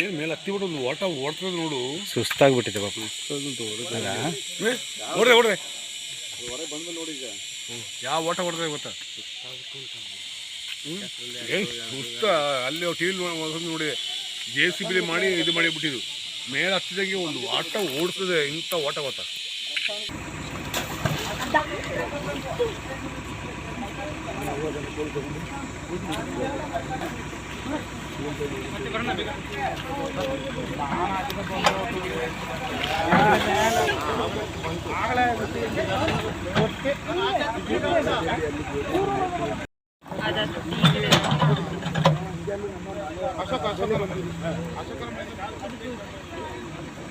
ಏನ್ ಮೇಲೆ ಹತ್ತಿ ಬಿಡೋದು ಓಟ ಓಡ್ತದ ನೋಡು. ಸುಸ್ತಾಗ್ಬಿಟ್ಟಿದೆ ಪಾಪ. ಓಡ್ರೆ ಓಡ್ರೆ. ಯಾವ ಓಟ ಹೊಡೆದ್ರೆ ಗೊತ್ತಾ? ಸುಸ್ತ. ಅಲ್ಲಿ ಟಿ ವಿ ನೋಡಿ ಜೆ ಸಿ ಬಿ ಮಾಡಿ ಇದು ಮಾಡಿ ಬಿಟ್ಟಿದ್ದು ಮೇಲೆ ಹತ್ತಿದಂಗೆ ಒಂದು ಆಟ ಓಡ್ತದೆ ಇಂಥ ಓಟ ಗೊತ್ತಾ? ಅಶೋಕ ಅಶೋಕ ಅಶೋಕ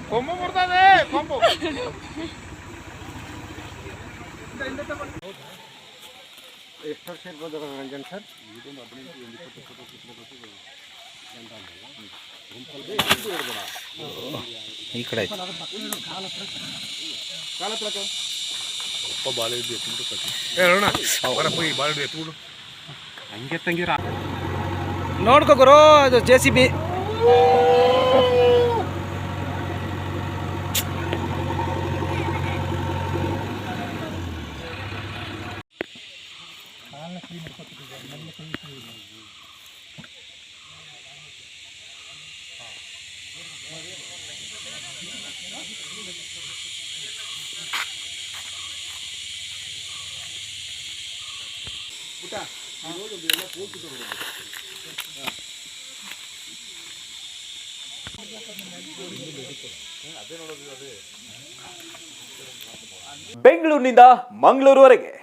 ಕೊಂಬು ಮುಡ್ತದೆ ಕೊಂಬು ಎಷ್ಟು ವರ್ಷ ಇರ್ಬೋದು ರಂಜನ್ ಸರ್ ಈ ಕಡೆ ಹಿಡ್ದು ಎತ್ಬಿಟ್ಟು ಕಟ್ಟಿ ಏ ಅರುಣ ಬರಪ್ಪ ಈ ಬಾಳೆ ಹಿಡ್ದು ಎತ್ಬಿಡು ಹಂಗೆ ತಂಗಿರ ನೋಡ್ಕೋ ಗುರು ಅದು ಜೆ ಸಿ ಬಿ ಬೆಂಗಳೂರಿನಿಂದ ಮಂಗಳೂರುವರೆಗೆ.